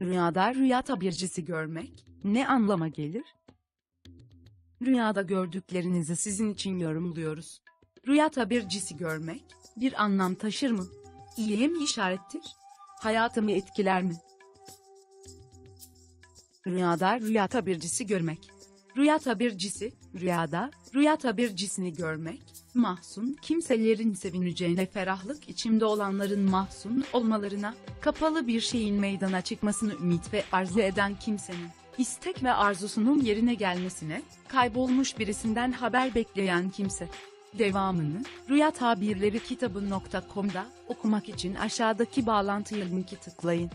Rüyada rüya tabircisi görmek ne anlama gelir? Rüyada gördüklerinizi sizin için yorumluyoruz. Rüya tabircisi görmek bir anlam taşır mı? İyiye mi işarettir? Hayatımı etkiler mi? Rüyada rüya tabircisi görmek. Rüya tabircisi, rüyada, rüya tabircisini görmek, mahzun kimselerin sevineceğine ferahlık içimde olanların mahzun olmalarına, kapalı bir şeyin meydana çıkmasını ümit ve arzu eden kimsenin, istek ve arzusunun yerine gelmesine, kaybolmuş birisinden haber bekleyen kimse. Devamını, Rüya Tabirleri kitabı.com'da okumak için aşağıdaki bağlantıya linki tıklayın.